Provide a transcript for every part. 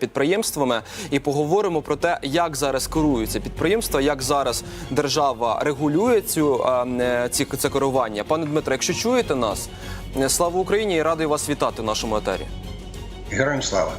підприємствами і поговоримо про те, як зараз керуються підприємства, як зараз держава регулює цю е, ці це керування. Пане Дмитро, якщо чуєте нас, е, слава Україні і радий вас вітати в нашому етері. Героям слава.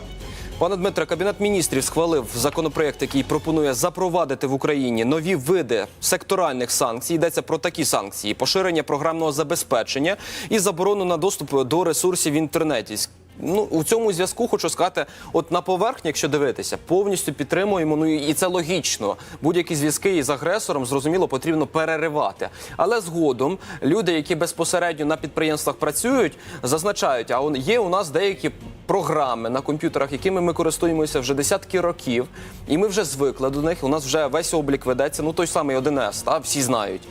Пане Дмитре, кабінет міністрів схвалив законопроект, який пропонує запровадити в Україні нові види секторальних санкцій. Йдеться про такі санкції: поширення програмного забезпечення і заборону на доступ до ресурсів в інтернеті. Ну у цьому зв'язку хочу сказати, от на поверхні, якщо дивитися, повністю підтримуємо. Ну і це логічно. Будь-які зв'язки із агресором зрозуміло потрібно переривати. Але згодом люди, які безпосередньо на підприємствах працюють, зазначають, а є у нас деякі програми на комп'ютерах, якими ми користуємося вже десятки років, і ми вже звикли до них. У нас вже весь облік ведеться. Ну той самий 1С, та всі знають.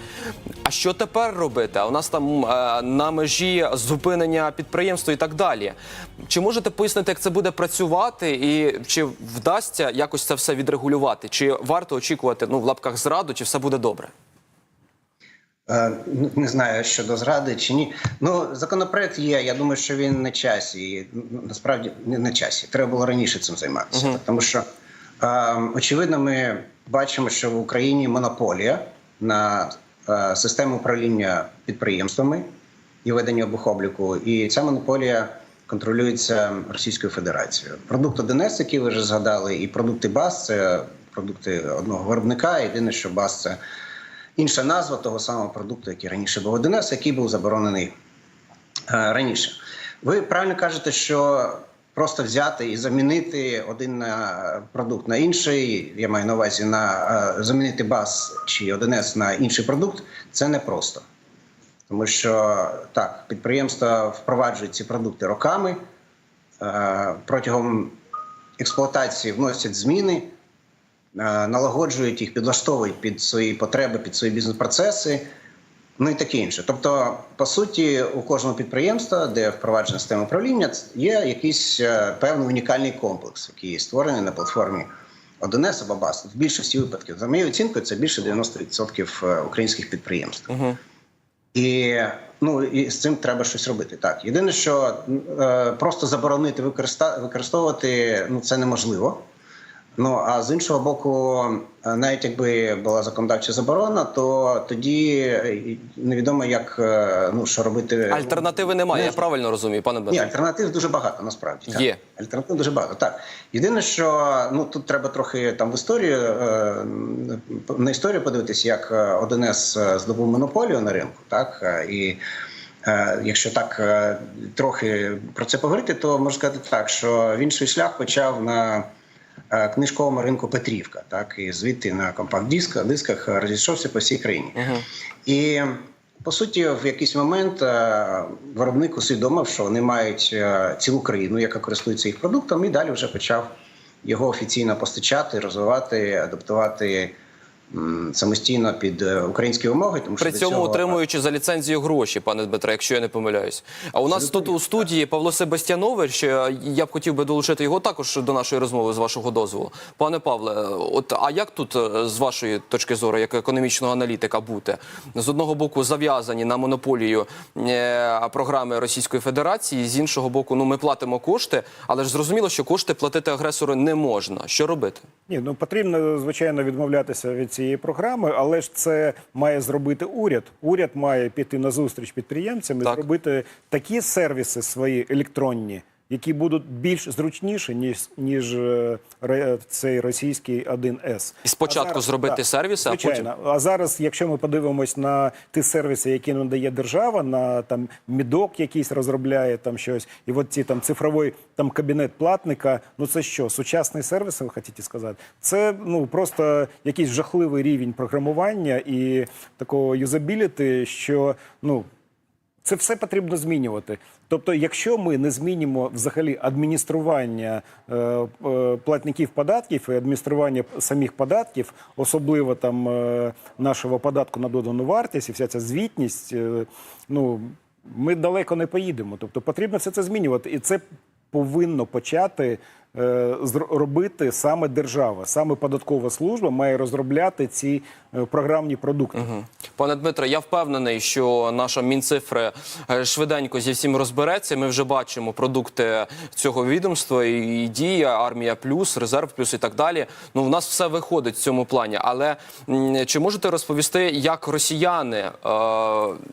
А що тепер робити? А у нас там е, на межі зупинення підприємства і так далі. Чи можете пояснити, як це буде працювати, і чи вдасться якось це все відрегулювати? Чи варто очікувати ну в лапках зраду, чи все буде добре? Е, ну, Не знаю щодо зради чи ні. Ну, законопроект є. Я думаю, що він на часі. І, ну, Насправді не на часі. Треба було раніше цим займатися. Тому що е, очевидно, ми бачимо, що в Україні монополія на е, систему управління підприємствами і ведення обухобліку. І ця монополія контролюється Російською Федерацією. Продукт 1С, який ви вже згадали, і продукти БАС це продукти одного виробника. Єдине, що БАС це інша назва того самого продукту, який раніше був 1С, який був заборонений е, раніше. Ви правильно кажете, що просто взяти і замінити один е, продукт на інший, я маю на увазі на е, замінити БАС чи 1С на інший продукт, це непросто. Тому що так, підприємства впроваджують ці продукти роками, протягом експлуатації вносять зміни, налагоджують їх, підлаштовують під свої потреби, під свої бізнес-процеси, ну і таке інше. Тобто, по суті, у кожного підприємства, де впроваджена система управління, є якийсь е, певний унікальний комплекс, який створений на платформі 1С або BAS. В більшості випадків, за моєю оцінкою, це більше 90% українських підприємств. Угу. І ну і з цим треба щось робити. Так, єдине, що е, просто заборонити використовувати ну це неможливо. Ну а з іншого боку, е, навіть якби була законодавча заборона, то тоді е, невідомо, як е, ну що робити. Альтернативи немає. Я правильно розумію, пане Ні, альтернатив дуже багато насправді. Так. Є. Альтернатив дуже багато. Так єдине, що ну тут треба трохи там в історію на історію подивитися, як е, 1С здобув монополію на ринку, так і. Якщо так трохи про це поговорити, то можна сказати так, що він свій шлях почав на книжковому ринку Петрівка, так і звідти на компакт-дисках дисках розійшовся по всій країні. Угу. І по суті, в якийсь момент е, виробник усвідомив, що вони мають е, цілу країну, яка користується їх продуктом, і далі вже почав його офіційно постачати, розвивати, адаптувати самостійно під е, українські вимоги. Тому що При цьому цього- отримуючи за ліцензію гроші, пане Дмитре, якщо я не помиляюсь. А у нас тут у студії Павло Себастьянович. е, Я б хотів би долучити його також до нашої розмови з вашого дозволу. Пане Павле, от а як тут е, з вашої точки зору, як економічного аналітика, бути з одного боку зав'язані на монополію програми Російської Федерації, з іншого боку, ну ми платимо кошти, але ж зрозуміло, що кошти платити агресору не можна. Що робити? Ні, ну потрібно звичайно відмовлятися від цієї програми, але ж це має зробити уряд. Уряд має піти на зустріч підприємцям і Так. зробити такі сервіси свої електронні, які будуть більш зручніші ніж ніж е, цей російський 1С. І спочатку А зараз- зробити так, сервіси, а потім- А зараз, якщо ми подивимось на ті сервіси, які надає держава, на там мідок якийсь розробляє там щось, і от ці там цифровий там кабінет платника. Ну це що, сучасний сервіс, ви хочете сказати? Це ну просто якийсь жахливий рівень програмування і такого юзабіліти, що ну. Це все потрібно змінювати. Тобто, якщо ми не змінимо взагалі адміністрування е, е, платників податків і адміністрування самих податків, особливо там е, нашого податку на додану вартість і вся ця звітність, е, ну ми далеко не поїдемо. Тобто потрібно все це змінювати, і це повинно почати робити саме держава, саме податкова служба має розробляти ці е, програмні продукти. Пане Дмитре, я впевнений, що наша Мінцифри е, швиденько зі всім розбереться. Ми вже бачимо продукти цього відомства і, дія, армія плюс, резерв плюс і так далі. Ну, в нас все виходить в цьому плані. Але чи можете розповісти, як росіяни, е,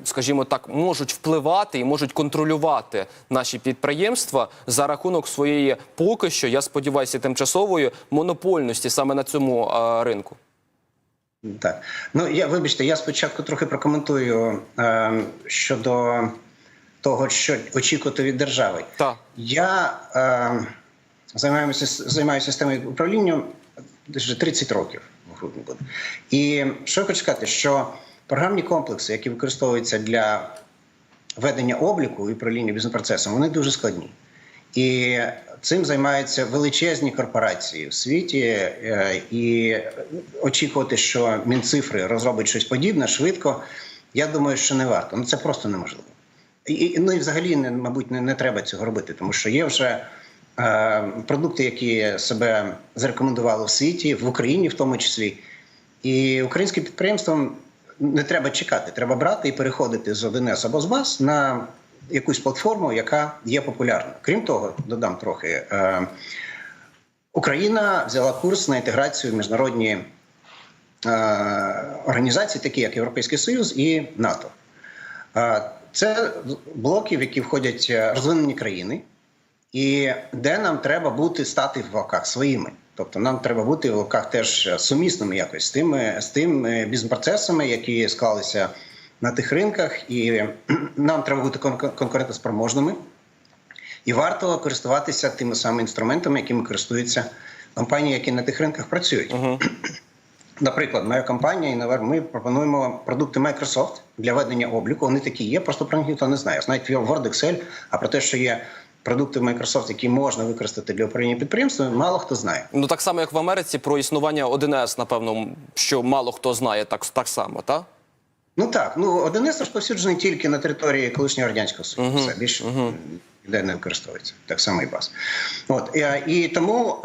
скажімо так, можуть впливати і можуть контролювати наші підприємства за рахунок своєї поки що, я сподіваюся, тимчасової монопольності саме на цьому е, ринку? Так, ну я вибачте, я спочатку трохи прокоментую е, щодо того, що очікувати від держави. Так. Я е, займаюся займаюся системою управління вже 30 років в грудні буде. І що я хочу сказати, що програмні комплекси, які використовуються для ведення обліку і управління бізнес-процесом, вони дуже складні. І цим займаються величезні корпорації в світі, е, і очікувати, що Мінцифри розробить щось подібне швидко, я думаю, що не варто. Ну це просто неможливо. І, ну і взагалі, не, мабуть, не, не треба цього робити, тому що є вже е, продукти, які себе зарекомендували в світі, в Україні в тому числі. І українським підприємствам не треба чекати, треба брати і переходити з 1С або з БАС на якусь платформу, яка є популярною. Крім того, додам трохи. Е, Україна взяла курс на інтеграцію в міжнародні е, організації, такі як Європейський Союз і НАТО. Е, Це блоки, в які входять розвинені країни, і де нам треба бути стати в лапках своїми. Тобто нам треба бути в лапках теж сумісними якось з тими з тими бізнес-процесами, які склалися на тих ринках, і нам треба бути кон- конкурентоспроможними. І варто користуватися тими самими інструментами, якими користуються компанії, які на тих ринках працюють. Наприклад, моя компанія Інновер, ми пропонуємо продукти Microsoft для ведення обліку. Вони такі є, просто про них ніхто не знає. Знають Word, Excel, а про те, що є продукти Microsoft, які можна використати для управління підприємствами, мало хто знає. Ну так само, як в Америці, про існування 1С, напевно, що мало хто знає так, так само, так? Ну так, ну 1С розповсюджений тільки на території колишнього радянського союзу. Все більше ніде не використовується. Так само і БАС. От і тому.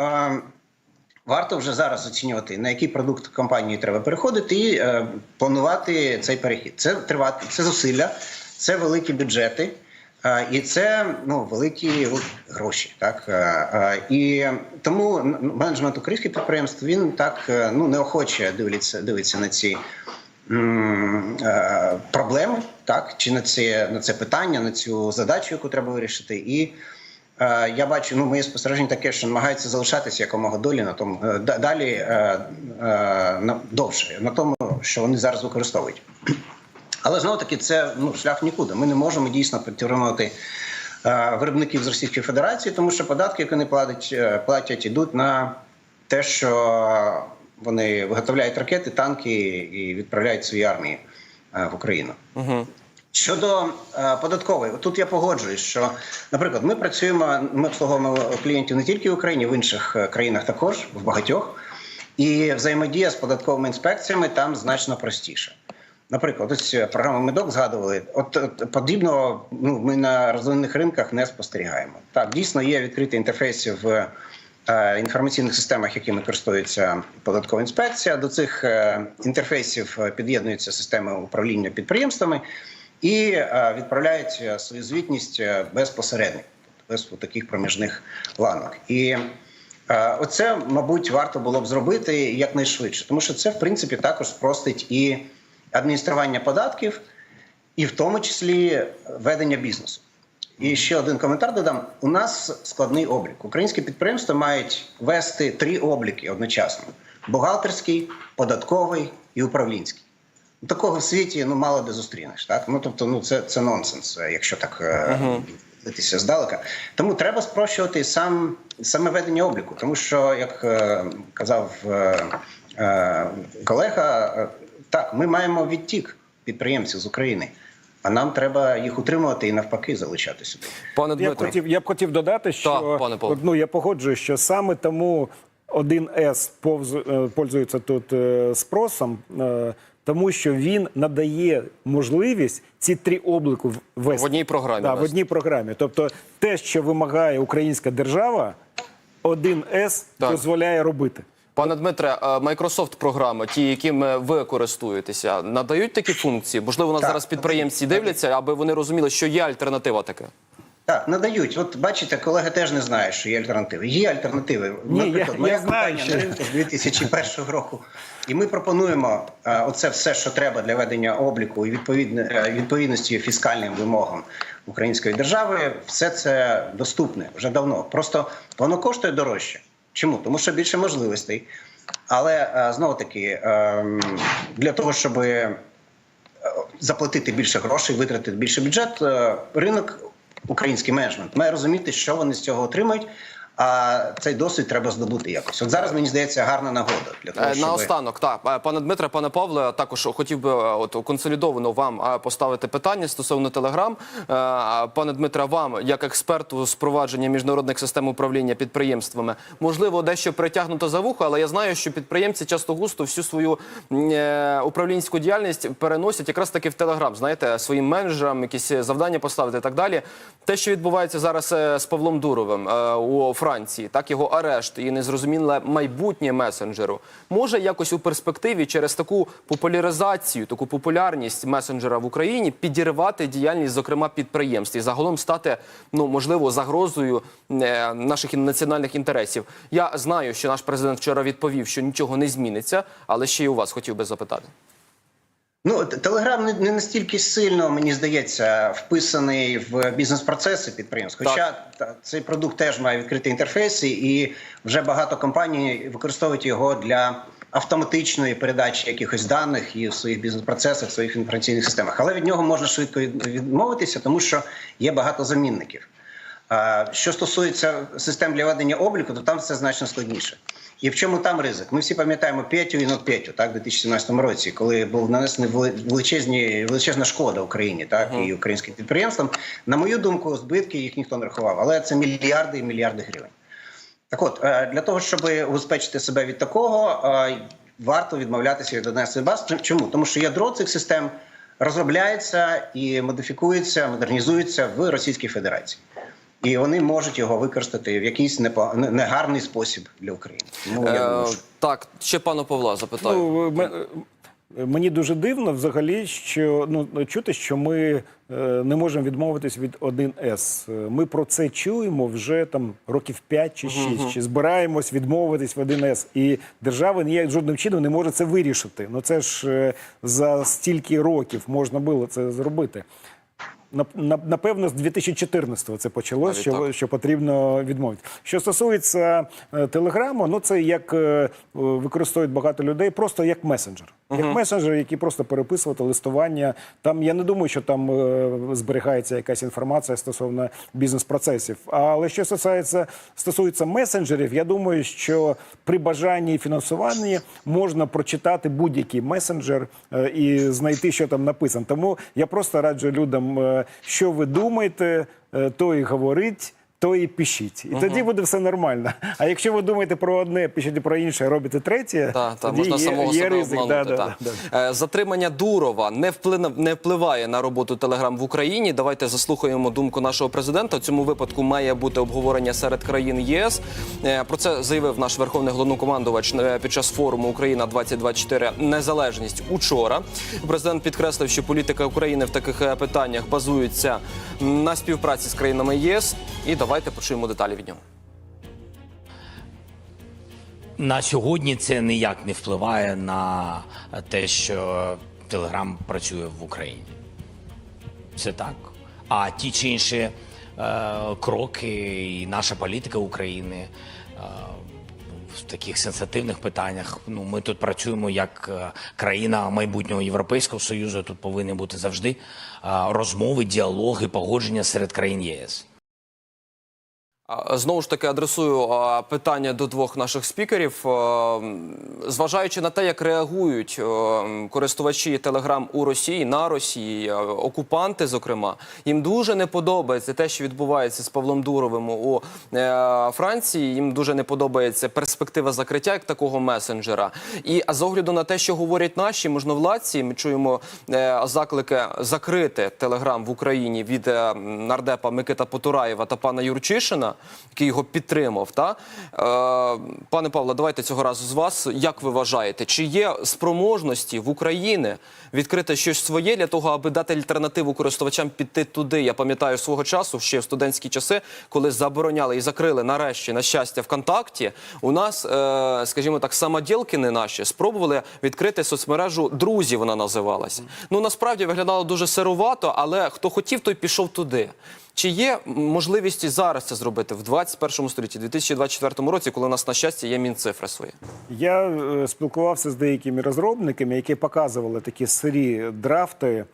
Варто вже зараз оцінювати, на який продукт компанії треба переходити, і е, планувати цей перехід. Це тривати, це зусилля, це великі бюджети, е, і це ну великі гроші. Так е, е, і тому менеджмент українських підприємств він так е, ну неохоче дивиться, дивиться на ці проблеми, так чи на це на це питання, на цю задачу, яку треба вирішити, і е, я бачу, ну моє спостереження таке, що намагаються залишатися якомога долі на тому е, далі е, е, на довше на тому, що вони зараз використовують. Але знову таки це ну шлях нікуди. Ми не можемо дійсно підтримувати е, виробників з Російської Федерації, тому що податки, які вони платять, е, платять, ідуть на те, що вони виготовляють ракети, танки і відправляють свої армії е, в Україну. Угу. Щодо е, податкової, тут я погоджуюсь, що, наприклад, ми працюємо, ми обслуговуємо клієнтів не тільки в Україні, в інших е, країнах також, в багатьох. І взаємодія з податковими інспекціями там значно простіша. Наприклад, ось програму Медок згадували. От, от подібного ну, ми на розвинених ринках не спостерігаємо. Так, дійсно є відкриті інтерфейси в інформаційних системах, якими користується податкова інспекція. До цих е, інтерфейсів е, під'єднуються системи управління підприємствами і е, відправляють е, свою звітність е, без тобто таких проміжних ланок. І е, оце, мабуть, варто було б зробити якнайшвидше, тому що це, в принципі, також спростить і адміністрування податків, і в тому числі ведення бізнесу. І ще один коментар додам: у нас складний облік. Українські підприємства мають вести три обліки одночасно: бухгалтерський, податковий і управлінський. Такого в світі ну мало де зустрінеш. Так ну тобто, ну це, це нонсенс, е, якщо так е, дивитися здалека. Тому треба спрощувати сам саме ведення обліку, тому що, як е, казав е, е, колега, е, так ми маємо відтік підприємців з України. А нам треба їх утримувати і навпаки залучати сюди. Пане Я б хотів, я б хотів додати, що Так, пане Павло. ну я погоджуюсь, що саме тому 1С повз- е, пользується тут е, спросом, е, тому що він надає можливість ці три обліку в- вести В одній програмі Да, в одній програмі. Тобто, те, що вимагає українська держава. 1С Так. дозволяє робити. Пане Дмитре, е, Microsoft програми, ті, якими ви користуєтеся, надають такі функції? Можливо, нас Так. зараз підприємці дивляться, аби вони розуміли, що є альтернатива така. Так, надають. От бачите, колеги теж не знають, що є альтернативи. Є альтернативи. Ні, я- Наприклад, я моя знаю, компанія що- на ринку з 2001 року. І ми пропонуємо е, оце все, що треба для ведення обліку і відповідне, е, відповідності фіскальним вимогам української держави. Все це доступне вже давно. Просто воно коштує дорожче. Чому? Тому що більше можливостей. Але знову таки, ем, для того, щоб заплатити більше грошей, витратити більше бюджет. е, Ринок, український менеджмент має розуміти, що вони з цього отримають. А цей досвід треба здобути якось. От зараз мені здається гарна нагода для того, Е, щоб... Наостанок, так, Е, пане Дмитре, пане Павле, також хотів би е, от консолідовано вам поставити питання стосовно Телеграм. Пане Дмитре, вам, як експерту з провадження міжнародних систем управління підприємствами, можливо, дещо притягнуто за вухо, але я знаю, що підприємці часто густо всю свою управлінську діяльність переносять якраз таки в Телеграм. Знаєте, своїм менеджерам якісь завдання поставити і так далі. Те, що відбувається зараз з Павлом Дуровим у Франції, так його арешт і незрозуміле майбутнє месенджеру, може якось у перспективі через таку популяризацію, таку популярність месенджера в Україні підірвати діяльність, зокрема підприємств, і загалом стати ну можливо загрозою е, наших національних інтересів. Я знаю, що наш президент вчора відповів, що нічого не зміниться, але ще й у вас хотів би запитати. Ну, Телеграм не, настільки сильно, мені здається, вписаний в бізнес-процеси підприємств. Хоча та, цей продукт теж має відкриті інтерфейси, і вже багато компаній використовують його для автоматичної передачі якихось даних і в своїх бізнес-процесах, в своїх інформаційних системах. Але від нього можна швидко відмовитися, тому що є багато замінників. А, Що стосується систем для ведення обліку, то там все значно складніше. І в чому там ризик? Ми всі пам'ятаємо Петю і Нотпетю, так, у 2017 році, коли був нанесений вели- величезні, величезна шкода Україні, так, і українським підприємствам. На мою думку, збитки їх ніхто не рахував, але це мільярди і мільярди гривень. Так от, е, для того, щоб убезпечити себе від такого, е, варто відмовлятися від одних баз. Чому? Тому що ядро цих систем розробляється і модифікується, модернізується в Російській Федерації. І вони можуть його використати в якийсь непо- негарний спосіб для України. Тому я думаю, Е, що так, ще пана Павла запитаю. Ну, ме- е, мені дуже дивно взагалі, що ну чути, що ми е, не можемо відмовитись від 1С. Е, Ми про це чуємо вже там років 5 чи 6, чи збираємось відмовитись в 1С. І держава ніяк жодним чином не може це вирішити. Ну це ж е, за стільки років можна було це зробити. Нап- нап- Напевно, з 2014-го це почалось, що, так. що потрібно відмовити. Що стосується е, телеграму, ну це як е, використовують багато людей, просто як месенджер. Як месенджер, який просто переписувати листування. Там я не думаю, що там е, зберігається якась інформація стосовно бізнес-процесів. Але що стосується, стосується месенджерів, я думаю, що при бажанні і фінансуванні можна прочитати будь-який месенджер і знайти, що там написано. Тому я просто раджу людям, що ви думаєте, е, то і говоріть. То і пишіть, і тоді буде все нормально. А якщо ви думаєте про одне, пишіть про інше, робите третє, так, тоді можна є, самого є себе ризик. обманути. Да, да, да. Е, Затримання Дурова не вплине не впливає на роботу Телеграм в Україні. Давайте заслухаємо думку нашого президента. У цьому випадку має бути обговорення серед країн єС. Е, Про це заявив наш верховний головнокомандувач е, під час форуму Україна 2024 незалежність учора. Президент підкреслив, що політика України в таких питаннях базується на співпраці з країнами ЄС. І давайте почуємо деталі від нього. На сьогодні це ніяк не впливає на те, що Телеграм працює в Україні. Це так. А ті чи інші е, кроки і наша політика України е, в таких сенситивних питаннях. Ну, ми тут працюємо як е, країна майбутнього Європейського Союзу. Тут повинні бути завжди е, розмови, діалоги, погодження серед країн ЄС. Знову ж таки адресую питання до двох наших спікерів. Зважаючи на те, як реагують користувачі Телеграм у Росії на Росії, окупанти, зокрема, їм дуже не подобається те, що відбувається з Павлом Дуровим у е, Франції. Їм дуже не подобається перспектива закриття як такого месенджера. І з огляду на те, що говорять наші можновладці, ми чуємо е, заклики закрити Телеграм в Україні від е, нардепа Микита Потураєва та пана Юрчишина. Путіна, який його підтримав. Та е, пане Павло, давайте цього разу з вас. Як ви вважаєте, чи є спроможності в Україні відкрити щось своє для того, аби дати альтернативу користувачам піти туди? Я пам'ятаю свого часу, ще в студентські часи, коли забороняли і закрили нарешті на щастя ВКонтакті. У нас, е, скажімо так, самоділкини наші спробували відкрити соцмережу друзі. Вона називалася. Ну насправді виглядало дуже сирувато, але хто хотів, той пішов туди. Чи є можливість зараз це зробити в 21 столітті, 2024 році, коли у нас на щастя є мінцифри свої? Я е, спілкувався з деякими розробниками, які показували такі сирі драфти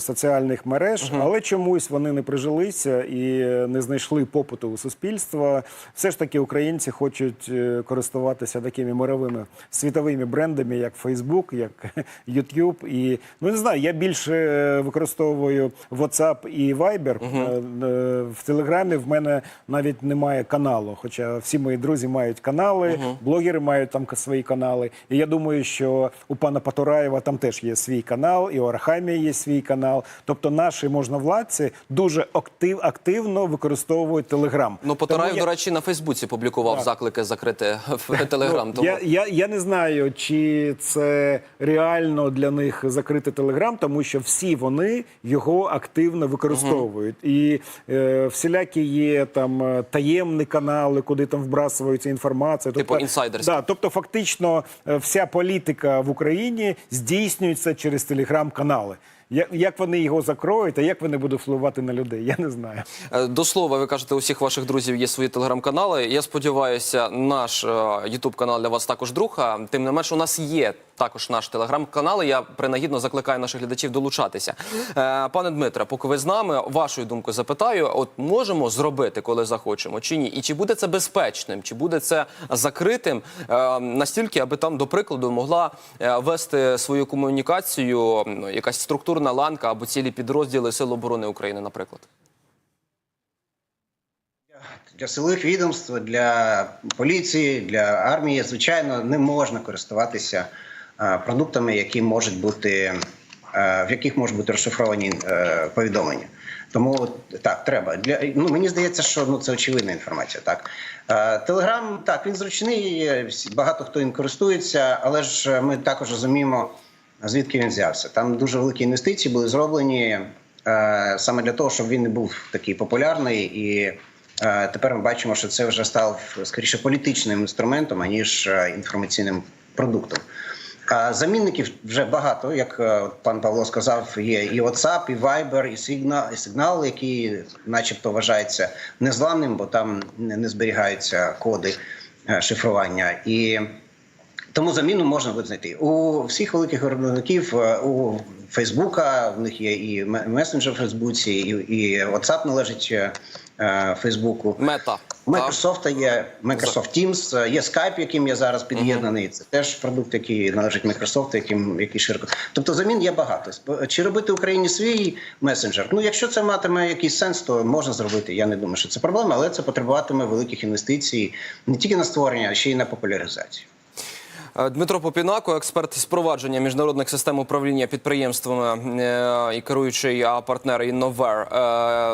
соціальних мереж, але чомусь вони не прижилися і е, не знайшли попиту у суспільства. Все ж таки українці хочуть е, користуватися такими мировими світовими брендами, як Facebook, як YouTube. І ну не знаю, я більше е, використовую WhatsApp і Viber. Е, е, В Телеграмі в мене навіть немає каналу. Хоча всі мої друзі мають канали, блогери мають там свої канали. І я думаю, що у пана Патураєва там теж є свій канал, і у Арахамія є свій канал. Тобто наші можновладці дуже актив, активно використовують Телеграм. Ну, Потараєв, я- до речі, на Фейсбуці публікував заклики закрити в Телеграм. Тому... Ну, Я, я, я не знаю, чи це реально для них закрити телеграм, тому що всі вони його активно використовують. І е, всілякі є там е, таємні канали, куди там вбрасується інформація. Типу інсайдерські. Да, тобто, фактично, е, вся політика в Україні здійснюється через телеграм-канали. Як, вони його закроють, а як вони будуть впливати на людей, я не знаю. Е, До слова, ви кажете, у всіх ваших друзів є свої телеграм-канали. Я сподіваюся, наш Ютуб канал для вас також друг. А, Тим не менш, у нас є також наш телеграм-канал. Я принагідно закликаю наших глядачів долучатися. Е, Пане Дмитре, поки ви з нами, вашою думкою запитаю: от можемо зробити, коли захочемо, чи ні? І чи буде це безпечним, чи буде це закритим е, настільки, аби там, до прикладу, могла е, вести свою комунікацію ну, якась структурна ланка або цілі підрозділи Сил оборони України, наприклад? Для силових відомств, для поліції, для армії, звичайно, не можна користуватися продуктами, які можуть бути, е, в яких можуть бути розшифровані е, повідомлення. Тому так, треба. Для, ну, мені здається, що ну, це очевидна інформація. Так. Е, Телеграм, так, він зручний, е, багато хто їм користується, але ж ми також розуміємо, звідки він взявся. Там дуже великі інвестиції були зроблені е, саме для того, щоб він не був такий популярний і. Е, Тепер ми бачимо, що це вже став скоріше політичним інструментом, аніж е, інформаційним продуктом. Замінників вже багато, як е, пан Павло сказав, є і WhatsApp, і Viber, і Signal, і Signal, які, начебто, вважаються незламним, бо там не зберігаються коди е, шифрування. І тому заміну можна буде знайти. У всіх великих виробників е, у Фейсбука в них є і месенджер в Фейсбуці, і, і WhatsApp належить Фейсбуку. Мета. У? Microsoft є Microsoft Teams, е, є Skype, яким я зараз під'єднаний. Це теж продукт, який належить Microsoft, яким який широко. Тобто замін є багато. Сп- Чи робити Україні свій месенджер? Ну, якщо це матиме якийсь сенс, то можна зробити. Я не думаю, що це проблема, але це потребуватиме великих інвестицій не тільки на створення, а ще й на популяризацію. Е, Дмитро Попінако, експерт з провадження міжнародних систем управління підприємствами е, і керуючий партнер Інновер,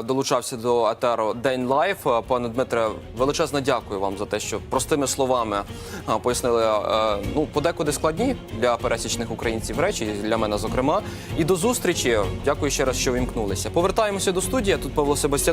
долучався до етеру День Лайф. Е, Пане Дмитре, величезне дякую вам за те, що простими словами пояснили ну подекуди складні для пересічних українців речі, для мене зокрема. І до зустрічі. Дякую ще раз, що вімкнулися. Повертаємося до студії. Тут Павло Себастьян.